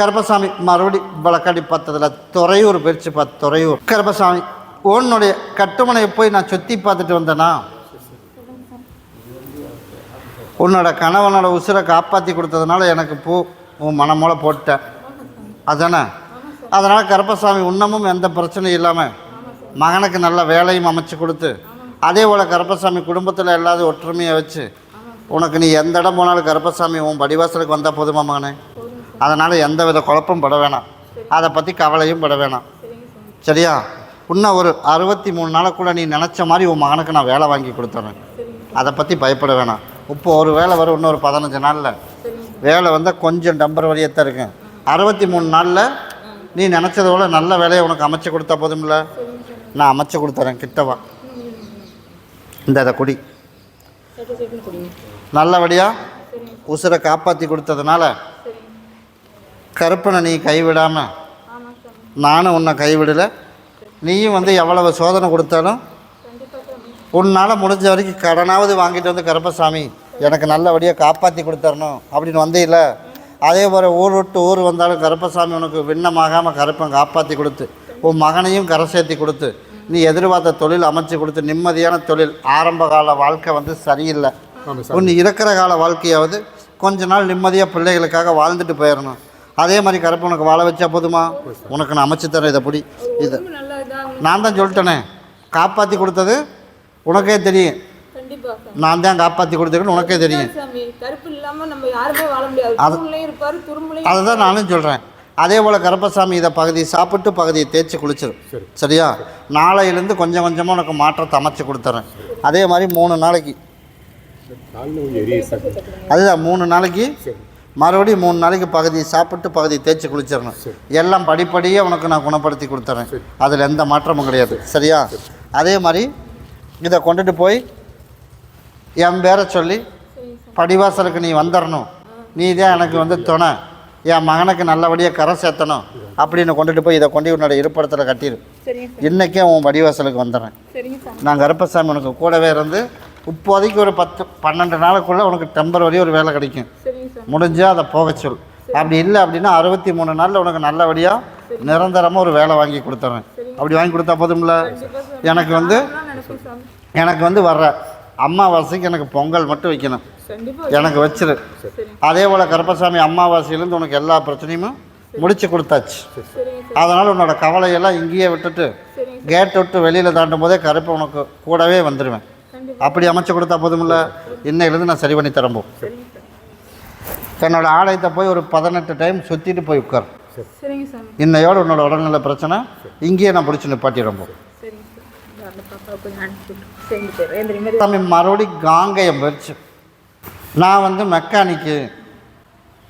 கருப்பசாமி மறுபடி வழக்காடி பார்த்ததில் துறையூர் பிரித்து பார்த்து துறையூர். கருப்பசாமி உன்னுடைய கட்டுமனையை போய் நான் சுற்றி பார்த்துட்டு வந்தேனா? உன்னோட கணவனோட உசுரை காப்பாற்றி கொடுத்ததுனால எனக்கு பூ உன் மனமோல போட்டேன். அதானே அதனால் கருப்பசாமி இன்னமும் எந்த பிரச்சனையும் இல்லாமல் மகனுக்கு நல்ல வேலையும் அமைச்சு கொடுத்து அதே போல் கருப்பசாமி குடும்பத்தில் எல்லாத்தையும் ஒற்றுமையை வச்சு உனக்கு நீ எந்த இடம் போனாலும் கருப்பசாமி உன் படிவாசலுக்கு வந்தால் போதுமா மகனே? அதனால் எந்த வித குழப்பம் பட வேணாம். அதை பற்றி கவலையும் பட வேணாம். சரியா? இன்னும் ஒரு அறுபத்தி மூணு நாளைக்குள்ள நீ நினச்ச மாதிரி உன் மகனுக்கு நான் வேலை வாங்கி கொடுத்துறேன். அதை பற்றி பயப்பட வேணாம். இப்போ ஒரு வேலை வரும் இன்னொரு பதினஞ்சு நாளில். வேலை வந்தால் கொஞ்சம் டம்பர் வழியாக தான் இருக்கும் அறுபத்தி மூணு நாளில் நீ நினச்சத விட நல்ல வேலையை உனக்கு அமைச்சு கொடுத்தா போதும்ல? நான் அமைச்சு கொடுத்துறேன் கிட்டவா இந்த இதை குடி. நல்லபடியாக உசுரை காப்பாற்றி கொடுத்ததுனால கருப்பனை நீ கைவிடாமல் நானும் உன்னை கைவிடலை. நீயும் வந்து எவ்வளவு சோதனை கொடுத்தாலும் உன்னால் முடிஞ்ச வரைக்கும் கடனாவது வாங்கிட்டு வந்து கருப்பசாமி எனக்கு நல்லபடியாக காப்பாற்றி கொடுத்தரணும் அப்படின்னு வந்தீல்ல. அதே போல் ஊர் விட்டு ஊர் வந்தாலும் கருப்பசாமி உனக்கு விண்ணமாகாமல் கருப்பன் காப்பாற்றி கொடுத்து உன் மகனையும் கரை சேர்த்தி கொடுத்து நீ எதிர்பார்த்த தொழில் அமைச்சு கொடுத்து நிம்மதியான தொழில் ஆரம்ப கால வாழ்க்கை வந்து சரியில்லை. உன் இருக்கிற கால வாழ்க்கையாவது கொஞ்ச நாள் நிம்மதியாக பிள்ளைகளுக்காக வாழ்ந்துட்டு போயிடணும் அதே மாதிரி கருப்பு உனக்கு வாழ வச்சா போதுமா? உனக்கு நான் அமைச்சு தரேன் இதை பிடி. இது. நான் தான் சொல்லிட்டேனே. காப்பாற்றி கொடுத்தது உனக்கே தெரியும். கண்டிப்பா நான் தான் காப்பாற்றி கொடுத்துருக்கேன்னு உனக்கே தெரியும். சாமி கருப்பு இல்லாம நம்ம யாருமே வாழ முடியாது. துரும்புலையும் இருப்பாரு துரும்புலையும் அதை தான் நானும் சொல்கிறேன் அதே போல் கருப்பசாமி இதை பகுதி சாப்பிட்டு பகுதியை தேய்ச்சி குளிச்சிடும் சரி. சரியா? நாளையிலேருந்து கொஞ்சம் கொஞ்சமாக உனக்கு மாற்றத்தை அமைச்சு கொடுத்துறேன். அதே மாதிரி மூணு நாளைக்கு. அதுதான் மூணு நாளைக்கு மறுபடியும் மூணு நாளைக்கு பகுதி சாப்பிட்டு பகுதி தேய்ச்சி குளிச்சிடணும். எல்லாம் படிப்படியே உனக்கு நான் குணப்படுத்தி கொடுத்துறேன். அதில் எந்த மாற்றமும் கிடையாது. சரியா? அதே மாதிரி இதை கொண்டுட்டு போய் என் பேரை சொல்லி படிவாசலுக்கு நீ வந்துடணும் நீ தான் எனக்கு வந்து துணை. என் மகனுக்கு நல்லபடியாக கரை சேர்த்தணும். அப்படின்னு கொண்டுட்டு போய் இதை கொண்டு உன்னோட இருப்பிடத்தில் கட்டிடு இன்றைக்கே உன் படிவாசலுக்கு வந்துடுறேன். நான் கருப்பசாமி உனக்கு கூடவே இருந்து இப்போதைக்கு ஒரு பத்து பன்னெண்டு நாளுக்குள்ளே உனக்கு டெம்பரவரி ஒரு வேலை கிடைக்கும். முடிஞ்சால் அதை போக சொல். அப்படி இல்லை அப்படின்னா அறுபத்தி மூணு நாளில் உனக்கு நல்லபடியாக நிரந்தரமாக ஒரு வேலை வாங்கி கொடுத்துறேன். அப்படி வாங்கி கொடுத்தா போதும்ல? எனக்கு வந்து எனக்கு வந்து வர்ற அம்மாவாசைக்கு எனக்கு பொங்கல் மட்டும் வைக்கணும். எனக்கு வச்சிரு. அதே போல் கருப்பசாமி அம்மாவாசையிலேருந்து உனக்கு எல்லா பிரச்சனையுமே முடிச்சு கொடுத்தாச்சு. அதனால் உன்னோட கவலையெல்லாம் இங்கேயே விட்டுட்டு கேட் விட்டு வெளியில் தாண்டும் போதே கருப்பை உனக்கு கூடவே வந்துடுவேன் அப்படி அமைச்சு கொடுத்தா போதுமில்ல இன்னையிலேருந்து நான் சரி பண்ணி தரம்போ. என்னோட ஆலயத்தை போய் ஒரு பதினெட்டு டைம் சுற்றிட்டு போய் உட்கார். இன்னையோட உன்னோட உடல்நல பிரச்சனை இங்கேயே நான் பிடிச்சி நிப்பாட்டிடும்போ சரிங்க சாமி. அந்த பாப்பா கொஞ்சம் அனுப்பிச்சு விட்டு சரிங்க சார் எந்த மாதிரி சாமி மறுபடி காங்கயம் போயிடுச்சு. நான் வந்து மெக்கானிக்கு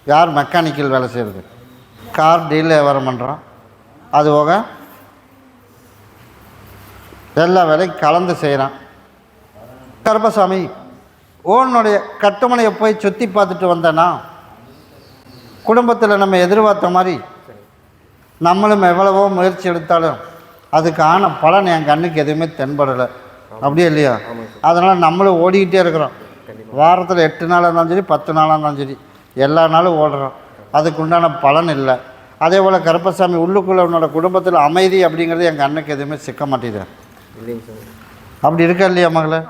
யார் மெக்கானிக்கல் வேலை செய்கிறது கார் டீல் வியாபாரம் பண்ணுறான் அது போக எல்லா வேலையும் கலந்து செய்கிறான் கருப்பசாமி உன்னுடைய கட்டுமனையை போய் சுற்றி பார்த்துட்டு வந்தேனா? குடும்பத்தில் நம்ம எதிர்பார்த்த மாதிரி நம்மளும் எவ்வளவோ முயற்சி எடுத்தாலும் அதுக்கான பலன் என் கண்ணுக்கு எதுவுமே தென்படலை. அப்படியே இல்லையா? அதனால் நம்மளும் ஓடிக்கிட்டே இருக்கிறோம். வாரத்தில் எட்டு நாளாக இருந்தாலும் சரி பத்து நாளாக இருந்தாலும் சரி எல்லா நாளும் ஓடுறோம். அதுக்கு உண்டான பலன் இல்லை. அதே போல் கருப்பசாமி உள்ளுக்குள்ளே உன்னோட குடும்பத்தில் அமைதி அப்படிங்கிறது என் கண்ணுக்கு எதுவுமே சிக்க மாட்டேங்குது. அப்படி இருக்கா இல்லையா மகளே?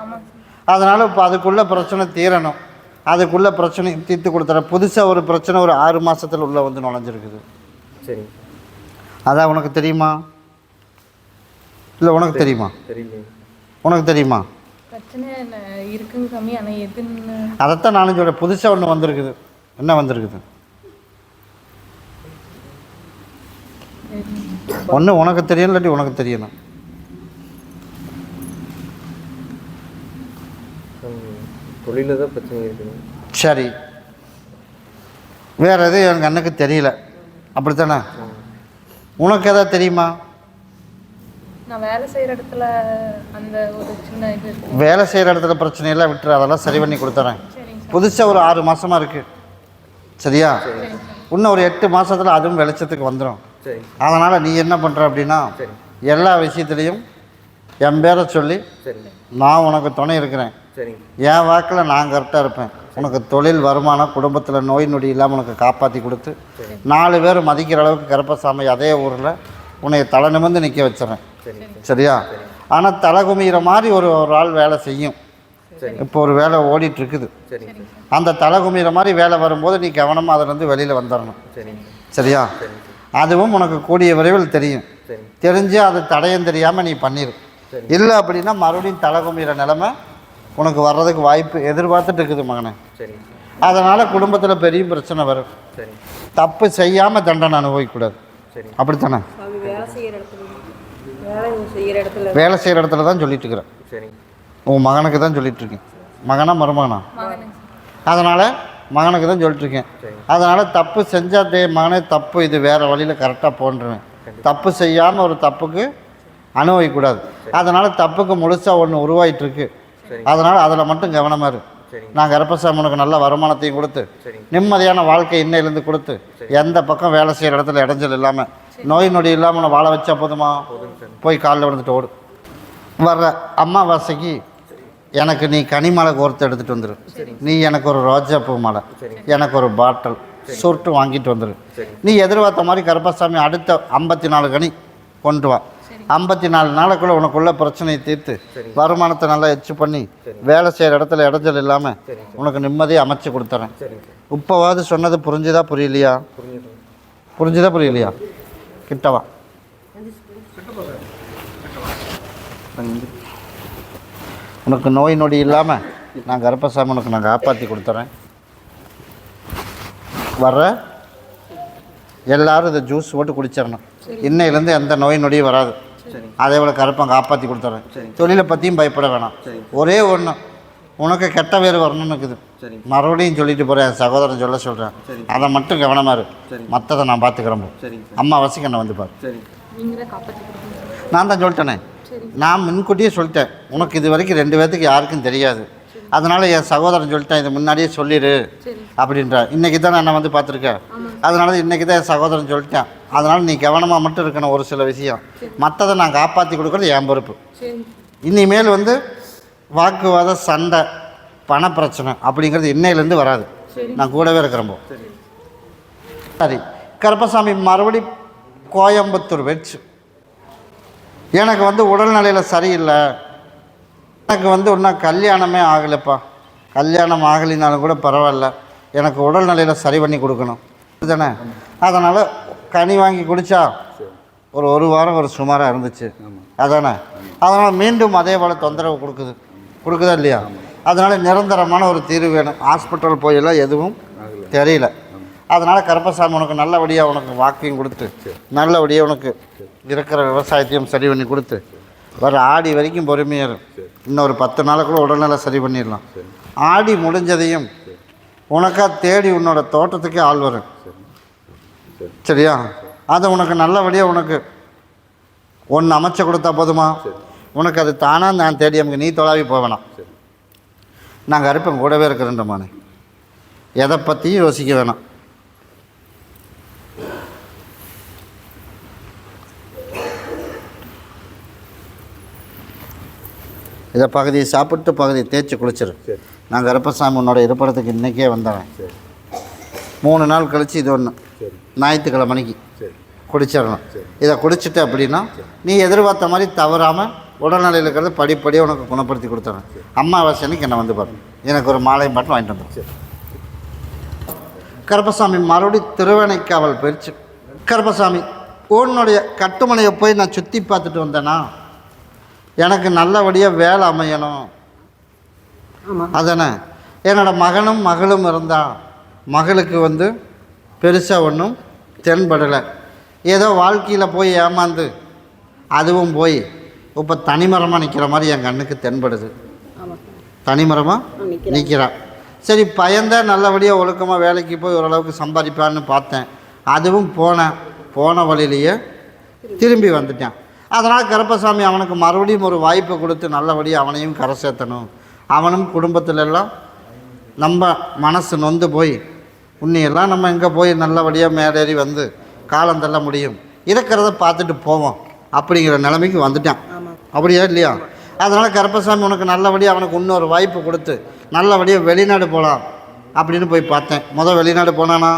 அதனால் இப்போ அதுக்குள்ளே பிரச்சனை தீரணும். அதுக்குள்ளே பிரச்சனை தீர்த்து கொடுத்துறேன் புதுசாக ஒரு பிரச்சனை ஒரு ஆறு மாதத்தில் உள்ளே வந்து நுழைஞ்சிருக்குது. சரிங்க அதான் உனக்கு தெரியுமா? இல்லை உனக்கு தெரியுமா? உனக்கு தெரியுமா? பிரச்சனை என்ன இருக்குங்க சாமி ஆனால் எதுன்னு? அதைத்தான் நானும் சொல்கிறேன் புதுசாக ஒன்று வந்திருக்குது. என்ன வந்திருக்குது? ஒன்று உனக்கு தெரியும் இல்லாட்டி உனக்கு தெரியணும். தொழிலில் தான் பிரச்சனை இருக்குங்க. சரி. வேறு எதுவும் என் கண்ணுக்கு தெரியல. அப்படித்தானே? உனக்கு எதாவது தெரியுமா? நான் வேலை செய்கிற இடத்துல அந்த ஒரு சின்ன இது இருக்கு. வேலை செய்கிற இடத்துல பிரச்சனையெல்லாம் விட்டுரு. அதெல்லாம் சரி பண்ணி கொடுத்துறேன். புதுசாக ஒரு ஆறு மாதமாக இருக்குது சரியா? இன்னும் ஒரு எட்டு மாதத்தில் அதுவும் வெளிச்சத்துக்கு வந்துடும் அதனால் நீ என்ன பண்ணுற அப்படின்னா எல்லா விஷயத்துலேயும் என் பேரை சொல்லி நான் உனக்கு துணை இருக்கிறேன். சரிங்க. என் வாக்கில் நான் கரெக்டாக இருப்பேன். உனக்கு தொழில் வருமானம் குடும்பத்தில் நோய் நொடி இல்லாமல் உனக்கு காப்பாற்றி கொடுத்து நாலு பேர் மதிக்கிற அளவுக்கு கருப்பசாமி அதே ஊரில் உன்னை தலை நிமிர்ந்து நிற்க வச்சிடறேன். சரியா? ஆனால் தலை குமிகிற மாதிரி ஒரு ஒரு ஆள் வேலை செய்யும். சரி. இப்போ ஒரு வேலை ஓடிட்டு இருக்குது அந்த தலை குமிகிற மாதிரி வேலை வரும்போது நீ கவனமாக அதுலேருந்து வெளியில் வந்துடணும் சரியா? அதுவும் உனக்கு கூடிய விரைவில் தெரியும். தெரிஞ்சு அது தடயம் தெரியாமல் நீ பண்ணிடு. இல்லை அப்படின்னா மறுபடியும் தலை குமிகிற நிலமை உனக்கு வர்றதுக்கு வாய்ப்பு எதிர்பார்த்துட்டு இருக்குது மகனே. சார். அதனால் குடும்பத்தில் பெரிய பிரச்சனை வரும். சரிங்க தப்பு செய்யாமல் தண்டனை அனுபவிக்கக்கூடாது. சரிங்க அப்படித்தானே? வேலை செய்கிற இடத்துல தான் சொல்லிட்டு இருக்கிறேன். சரிங்க உன் மகனுக்கு தான் சொல்லிட்டு இருக்கேன். மகனா மருமகனா? மகனுங்க. அதனால் மகனுக்கு தான் சொல்லிட்டு இருக்கேன். அதனால் தப்பு செஞ்சால் டே மகனே தப்பு இது வேறு வழியில் கரெக்டாக போன்றுவேன். தப்பு செய்யாமல் ஒரு தப்புக்கு அனுபவிக்கக்கூடாது. அதனால் தப்புக்கு முழுசாக ஒன்று உருவாயிட்டு இருக்கு. சரி. அதனால் அதில் மட்டும் கவனமாக இரு. சரிங்க. நான் கருப்பசாமி உனக்கு நல்ல வருமானத்தையும் கொடுத்து நிம்மதியான வாழ்க்கை இன்னையிலேருந்து கொடுத்து எந்த பக்கம் வேலை செய்கிற இடத்துல இடைஞ்சல் இல்லாமல் நோய் நொடி இல்லாமல் வாழ வச்சா போதுமா? போய் காலில் விழுந்துட்டு ஓடு. வர்ற அம்மாவாசைக்கு எனக்கு நீ கனிமலை கோர்த்து எடுத்துகிட்டு வந்துரு. நீ எனக்கு ஒரு ரோஜா பூ மாலை. எனக்கு ஒரு பாட்டில். சுருட்டு வாங்கிட்டு வந்துரு. சரிங்க. நீ எதிர்பார்த்த மாதிரி கருப்பசாமி அடுத்த ஐம்பத்தி நாலு கனி கொண்டு வா. ஐம்பத்தி நாலு நாளுக்குள்ளே உனக்குள்ள பிரச்சனையை தீர்த்து. வருமானத்தை நல்லா எச்சு பண்ணி வேலை செய்கிற இடத்துல இடைஞ்சல் இல்லாமல் உனக்கு நிம்மதியை அமைச்சு கொடுத்துறேன். இப்போவாது சொன்னது புரிஞ்சுதா புரியலையா? புரிஞ்சுது. புரிஞ்சுதா புரியலையா? கிட்டவா உனக்கு நோய் நொடி இல்லாமல் நான் கர்ப்பசாமி உனக்கு நான் காப்பாற்றி கொடுத்துறேன். வர்ற? எல்லாரும் இதை ஜூஸ் போட்டு குடிச்சிடணும். இன்னையிலேருந்து எந்த நோய் நொடியும் வராது. அதே போல் கருப்பன் காப்பாற்றி கொடுத்துறேன். சரிங்க. தொழிலை பற்றியும் பயப்பட வேணாம். ஒரே ஒன்று உனக்கு கெட்ட பேர் வரணும்னு இருக்குது. மறுபடியும் சொல்லிட்டு போகிறேன் என் சகோதரன் சொல்ல சொல்கிறேன். அதை மட்டும் கவனமாக இரு. மற்றதை நான் பார்த்துக்கிறேன் அம்மா வசிக்க என்ன வந்து பாரு. நான் தான் சொல்லிட்டேனே. நான் முன்கூட்டியே சொல்லிட்டேன். உனக்கு இது வரைக்கும் ரெண்டு பேர்த்துக்கு யாருக்கும் தெரியாது. அதனால் என் சகோதரன் சொல்லிட்டேன் இது முன்னாடியே சொல்லிடு சரி. அப்படின்ற இன்றைக்கி தான் நான் வந்து பார்த்துருக்கேன் அதனால இன்றைக்கி தான் என் சகோதரன் சொல்லிட்டேன். அதனால் நீ கவனமாக மட்டும் இருக்கணும் ஒரு சில விஷயம். மற்றதை நான் காப்பாற்றி கொடுக்குறது என் பொறுப்பு. இனிமேல் வந்து வாக்குவாத சண்டை பணப்பிரச்சனை அப்படிங்கிறது இன்னையிலேருந்து வராது. நான் கூடவே இருக்கிறேன் போ. சரி. கருப்பசாமி மறுபடி கோயம்புத்தூர் வெச்சு. எனக்கு வந்து உடல்நிலையில் சரியில்லை. எனக்கு வந்து இன்னும் கல்யாணமே ஆகலைப்பா. கல்யாணம் ஆகலினாலும் கூட பரவாயில்ல. எனக்கு உடல்நிலையில் சரி பண்ணி கொடுக்கணும். இதுதானே? அதனால் கனி வாங்கி குடித்தா ஒரு ஒரு வாரம் ஒரு சுமாராக இருந்துச்சு. அதானே? அதனால் மீண்டும் அதே போல் தொந்தரவு கொடுக்குது. கொடுக்குதா இல்லையா? அதனால் நிரந்தரமான ஒரு தீர்வு வேணும். ஹாஸ்பிட்டல் போயெல்லாம் எதுவும் தெரியல. அதனால் கருப்பசாமி உனக்கு நல்லபடியாக உனக்கு வாக்கிங் கொடுத்து நல்லபடியாக உனக்கு இருக்கிற விவசாயத்தையும் சரி பண்ணி கொடுத்து வர ஆடி வரைக்கும் பொறுமையாக இருக்கும் இன்னும் ஒரு பத்து நாளுக்குள்ளே உடல்நல சரி பண்ணிடலாம். ஆடி முடிஞ்சதையும் உனக்காக தேடி உன்னோட தோட்டத்துக்கே ஆள் வரும். சரியா? அதை உனக்கு நல்லபடியாக உனக்கு ஒன்று அமைச்சு கொடுத்தா போதுமா? உனக்கு அது தானாக நான் தேடி நமக்கு நீ தொலாவி போவேணாம் நான் கருப்பன் கூடவே இருக்கிறேன்றமானே எதை பற்றியும் யோசிக்க வேணாம். இதை பகுதியை சாப்பிட்டு பகுதியை தேய்ச்சி குளிச்சிரு. சரி. நான் கருப்பசாமி உன்னோட இருப்பிடத்துக்கு இன்றைக்கே வந்துடுறேன். மூணு நாள் கழித்து இது ஒன்று சரி. ஞாயிற்றுக்கிழமைக்கு சரி. குடிச்சிடணும். இதை குடிச்சிட்ட அப்படின்னா நீ எதிர்பார்த்த மாதிரி தவறாமல் உடல்நிலையில் இருக்கிறத படிப்படியாக உனக்கு குணப்படுத்தி கொடுத்துறேன். அம்மாவாசை அன்னைக்கு என்னை வந்து பாரு. எனக்கு ஒரு மாலையும் மட்டும் வாங்கிட்டு வந்துடும் சரி. கருப்பசாமி மறுபடி திருவேணைக்காவல் போயிடுச்சு கருப்பசாமி உன்னுடைய கட்டுமனையை போய் நான் சுற்றி பார்த்துட்டு வந்தேனா? எனக்கு நல்லபடியாக வேலை அமையணும். அதானே? என்னோட மகனும் மகளும் இருந்தா மகளுக்கு வந்து பெருசாக ஒன்றும் தென்படலை. ஏதோ வாழ்க்கையில் போய் ஏமாந்து அதுவும் போய் இப்போ தனிமரமாக நிற்கிற மாதிரி என் கண்ணுக்கு தென்படுது. தனிமரமாக நிற்கிறேன் சரி பயந்தேன் நல்லபடியாக ஒழுக்கமாக வேலைக்கு போய் ஓரளவுக்கு சம்பாதிப்பான்னு பார்த்தேன். அதுவும் போனேன். போன வழியிலேயே திரும்பி வந்துட்டேன். அதனால் கருப்பசாமி அவனுக்கு மறுபடியும் ஒரு வாய்ப்பை கொடுத்து நல்லபடியாக அவனையும் கரை சேர்த்தணும். அவனும் குடும்பத்துல எல்லாம் நம்ம மனசு நொந்து போய் உன்னையெல்லாம் நம்ம எங்கே போய் நல்லபடியாக மேலேறி வந்து காலம் தள்ள முடியும்? இருக்கிறத பார்த்துட்டு போவோம் அப்படிங்கிற நிலைமைக்கு வந்துட்டான். அப்படியா இல்லையா? அதனால் கருப்பசாமி உனக்கு நல்லபடியாக அவனுக்கு இன்னொரு வாய்ப்பு கொடுத்து நல்லபடியாக வெளிநாடு போகலாம் அப்படின்னு போய் பார்த்தேன். முதல் வெளிநாடு போனானா?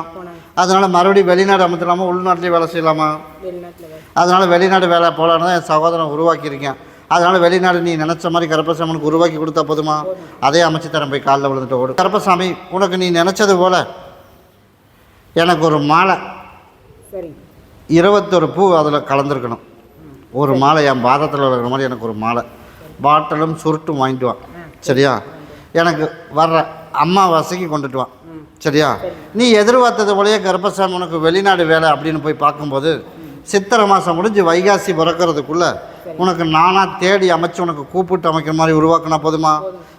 அதனால் மறுபடியும் வெளிநாடு அமைச்சலாமா உள்நாட்டிலே வேலை செய்யலாமா? அதனால் வெளிநாடு வேலை போகலான்னு தான் என் சகோதரன் உருவாக்கியிருக்கேன். அதனால் வெளிநாடு நீ நினச்ச மாதிரி கருப்பசாமனுக்கு உருவாக்கி கொடுத்தா போதுமா? அதே அமைச்சு தரேன் போய் காலில் விழுந்துட்டு ஓடு. கருப்பசாமி உனக்கு நீ நினச்சது போல் எனக்கு ஒரு மாலை இருபத்தொரு பூ அதில் கலந்துருக்கணும். ஒரு மாலை என் பாதத்தில் இருக்கிற மாதிரி எனக்கு ஒரு மாலை. பாட்டிலும் சுருட்டும் வாங்கிட்டு வா. சரியா? எனக்கு வர்ற அம்மாவாசைக்கு கொண்டுட்டு வா. சரியா? நீ எதிர்பார்த்தது போலயே கர்ப்பசாமி உனக்கு வெளிநாடு வேலை அப்படின்னு போய் பார்க்கும்போது சித்திரை மாதம் முடிஞ்சு வைகாசி பிறக்கிறதுக்குள்ள உனக்கு நானாக தேடி அமைச்சு உனக்கு கூப்பிட்டு அமைக்கிற மாதிரி உருவாக்கினா போதுமா?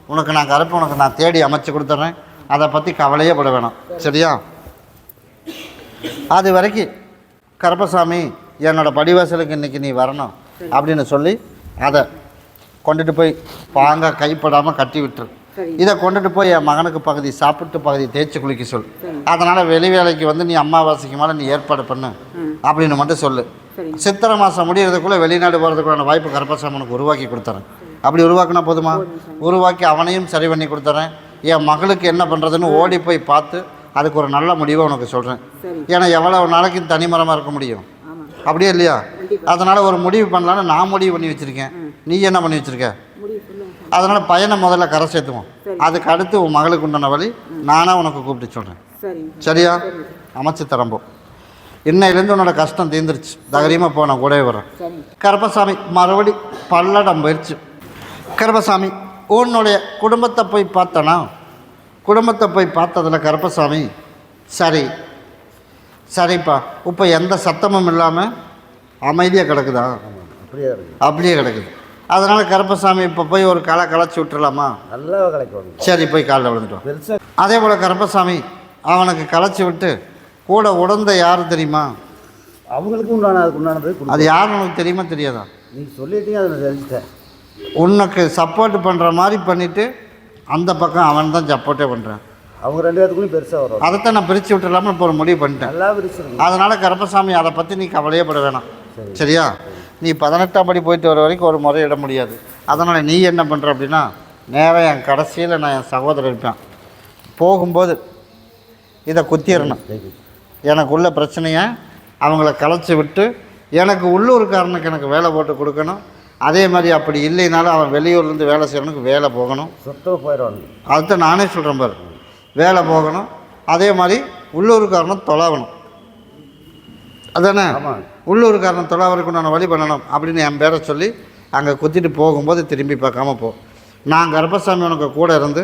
உனக்கு நான் கருப்பு உனக்கு நான் தேடி அமைச்சு கொடுத்துட்றேன் அதை பற்றி கவலையே பட வேணாம். சரியா? அது வரைக்கும் கருப்பசாமி என்னோட படிவாசலுக்கு இன்னைக்கு நீ வரணும் அப்படின்னு சொல்லி அதை கொண்டுட்டு போய் பாங்க கைப்படாமல் கட்டி விட்டுரு. இதை கொண்டுட்டு போய் என் மகனுக்கு பகுதி சாப்பிட்டு பகுதி தேய்ச்சி குளிக்க சொல் அதனால் வெளி வேலைக்கு வந்து நீ அம்மாவாசைக்கு மேலே நீ ஏற்பாடு பண்ணு அப்படின்னு மட்டும் சொல்லு. சித்திரை மாதம் முடியறதுக்குள்ளே வெளிநாடு போகிறதுக்குள்ளான வாய்ப்பு கருப்பசாமனுக்கு உருவாக்கி கொடுத்துறேன். அப்படி உருவாக்குனா போதுமா? உருவாக்கி அவனையும் சரி பண்ணி கொடுத்துறேன். என் மகளுக்கு என்ன பண்ணுறதுன்னு ஓடி போய் பார்த்து அதுக்கு ஒரு நல்ல முடிவை உனக்கு சொல்கிறேன் ஏன்னா எவ்வளோ நாளைக்கு தனிமரமாக இருக்க முடியும். அப்படியே இல்லையா. அதனால் ஒரு முடிவு பண்ணலான்னு நான் முடிவு பண்ணி வச்சுருக்கேன். நீ என்ன பண்ணி வச்சுருக்க? அதனால் பையனை முதல்ல கரை சேர்த்துவோம். சரி. அதுக்கு அடுத்து உன் மகளுக்கு உண்டான வழி நானாக உனக்கு கூப்பிட்டு சொல்கிறேன் சரியா? அமைச்சு தரம்போ. இன்னையிலேருந்து உன்னோட கஷ்டம் தீர்ந்துருச்சு. தைரியமாக போ நான் கூடவே வரேன் கருப்பசாமி மறுபடி பல்லடம் போயிடுச்சு கருப்பசாமி உன்னுடைய குடும்பத்தை போய் பார்த்தனா? குடும்பத்தை போய் பார்த்ததுல கருப்பசாமி சரி சரிப்பா இப்போ எந்த சத்தமும் இல்லாமல் அமைதியாக கிடக்குதா? அப்படியே அப்படியே கிடக்குது. அதனால் கருப்பசாமி இப்போ போய் ஒரு களை களைச்சி விட்டுறலாமா? நல்லா கிடைக்கும் சரி போய் காலில் விழுந்துட்டோம். பெருசாக அதே போல் கருப்பசாமி அவனுக்கு களைச்சி விட்டு கூட உடந்த யார் தெரியுமா? அவங்களுக்கு உண்டான அதுக்கு உண்டானது. அது யாருன்னு உனக்கு தெரியுமா தெரியாதா? நீ சொல்லிட்டீங்க அதை தெரிஞ்சுட்டேன். உனக்கு சப்போர்ட் பண்ணுற மாதிரி பண்ணிவிட்டு அந்த பக்கம் அவன் தான் சப்போர்ட்டே பண்ணுறான் அவங்க ரெண்டு பேத்துக்குள்ளேயும் பெருசாக வரும். அதைத்தான் நான் பிரித்து விட்டுலாமல் இப்போ ஒரு முடிவு பண்ணிட்டேன். நல்லா விரிச்சிருங்க அதனால் கருப்பசாமி அதை பற்றி நீ கவலையே பட வேணாம். சரி. சரியா? நீ பதினெட்டாம் படி போயிட்டு வர வரைக்கும் ஒரு முறை இட முடியாது. அதனால் நீ என்ன பண்ணுற அப்படின்னா நேராக என் கடைசியில் நான் என் சகோதரர் இருப்பேன். போகும்போது இதை குத்திடணும் எனக்குள்ள பிரச்சனையை அவங்கள கலைச்சி விட்டு எனக்கு உள்ளூர்காரனுக்கு எனக்கு வேலை போட்டு கொடுக்கணும். அதே மாதிரி அப்படி இல்லைனாலும் அவன் வெளியூர்லேருந்து வேலை செய்யறவனுக்கு வேலை போகணும். சுத்தமாக போயிடுவாங்க. அதுதான் நானே சொல்கிறேன் பாரு. வேலை போகணும். அதே மாதிரி உள்ளூர்காரனும் தொலைவணும். அதானே? உள்ளூர்காரன் தொலைவருக்கு நான் வழி பண்ணணும் அப்படின்னு என் பேரை சொல்லி அங்கே குத்திட்டு போகும்போது திரும்பி பார்க்காம போ. நான் கர்ப்பசாமி உனக்கு கூட இருந்து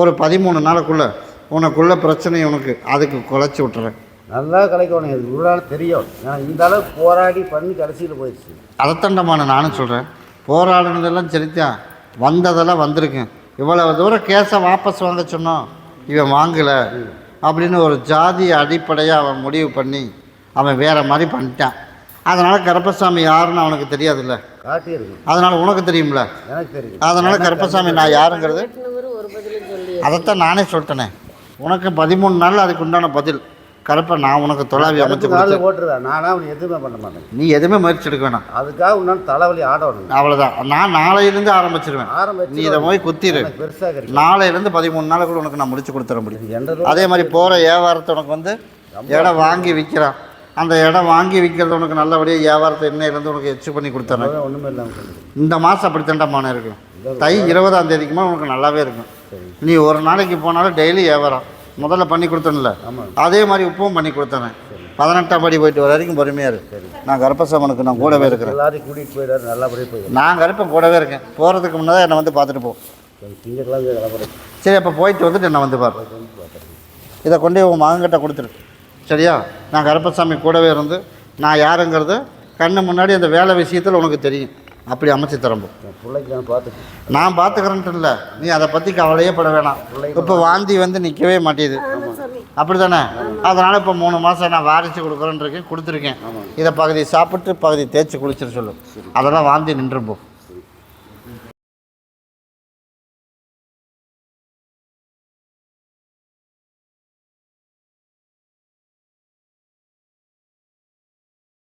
ஒரு பதிமூணு நாளுக்குள்ளே உனக்குள்ள பிரச்சனை உனக்கு அதுக்கு குலைச்சி விட்டுறேன். நல்லா கிடைக்கணும் இது உள்ளால தெரியும். நான் இந்த அளவுக்கு போராடி பண்ணி கடைசியில் போயிடுச்சு. அதைத்தண்டமான நானும் சொல்கிறேன் போராடினதெல்லாம் சரித்தான் வந்ததெல்லாம் வந்திருக்கேன். இவ்வளவு தூரம் கேஸை வாபஸ் வாங்க சொன்னோம். இவன் வாங்கலை. அப்படின்னு ஒரு ஜாதி அடிப்படையாக அவன் முடிவு பண்ணி அவன் வேற மாதிரி பண்ணிட்டான். அதனால் கருப்பசாமி யாருன்னு அவனுக்கு தெரியாதுல்ல. அதனால் உனக்கு தெரியும்ல. எனக்கு தெரியும். அதனால் கருப்பசாமி நான் யாருங்கிறது? ஒரு பதிலும் சொல்லி அதைத்தான் நானே சொல்லிட்டேனே. உனக்கு பதிமூணு நாள் அதுக்கு உண்டான பதில். கருப்பை நான் உனக்கு தொலாவி அமைச்சு நாள் கொடுத்தேன். போட்டுருவேன். நானாக அவனை எதுவுமே பண்ண மாட்டேன். நீ எதுவுமே முயற்சி எடுக்க வேணாம். அதுக்காக உன்னால தலைவலி ஆடணும் அவ்வளோதான் நான் நாளையிலேருந்து ஆரம்பிச்சிருவேன். ஆரம்பிச்சு நீ இதை போய் எனக்கு பெருசாக நாளையிலேருந்து பதிமூணு நாளுக்குள்ள உனக்கு நான் முடிச்சு கொடுத்துற முடியும். அதே மாதிரி போகிற வியாபாரத்தை உனக்கு வந்து இடம் வாங்கி விற்கிறான் அந்த இடம் வாங்கி விற்கிறது உனக்கு நல்லபடியாக வியாபாரத்தை இன்னையிலேருந்து உனக்கு எச்சு பண்ணி கொடுத்துறேன். ஒன்றுமே இல்லாமல் இந்த மாதம் அப்படி தண்டமான இருக்கும். தை இருபதாம் தேதிக்கு மேலே உனக்கு நல்லாவே இருக்கும். நீ ஒரு நாளைக்கு போனாலும் டெய்லி வியாபாரம். முதல்ல பண்ணி கொடுத்தேன்ல. அதே மாதிரி உப்பும் பண்ணி கொடுத்தேன். பதினெட்டாம் படி போயிட்டு வர வரைக்கும் பொறுமையாக இருக்கு நான் கருப்பசாமனுக்கு நான் கூடவே இருக்கிறேன். எல்லாரையும் கூட்டிகிட்டு போயிடாரு நல்லபடியாக போயிடும் நான் கருப்பன் கூடவே இருக்கேன். போகிறதுக்கு முன்னதாக என்னை வந்து பார்த்துட்டு போ. சரி அப்போ போயிட்டு வந்துட்டு என்னை வந்து பாரு. இதை கொண்டு போய் உன் மகன்கிட்ட கொடுத்துரு. சரியா? நான் கருப்பசாமி கூடவே இருந்து நான் யாருங்கிறது கண்ணு முன்னாடி அந்த வேலை விஷயத்தில் உனக்கு தெரியும். அப்படி அமைச்சு தரம்போ. பிள்ளைக்கு நான் பார்த்துக்கேன் நான் பார்த்துக்கிறேன்ட்டு இல்லை நீ அதை பற்றி கவலையே பட வேணாம். இப்போ வாந்தி வந்து நிற்கவே மாட்டேது அப்படி தானே அதனால் இப்போ மூணு மாதம் நான் வாரிச்சு கொடுக்குறேன்னு இருக்கேன் கொடுத்துருக்கேன் இதை பகுதி சாப்பிட்டு பகுதி தேய்ச்சி குளிச்சிட சொல்லு. அதெல்லாம் வாந்தி நின்றும் போ.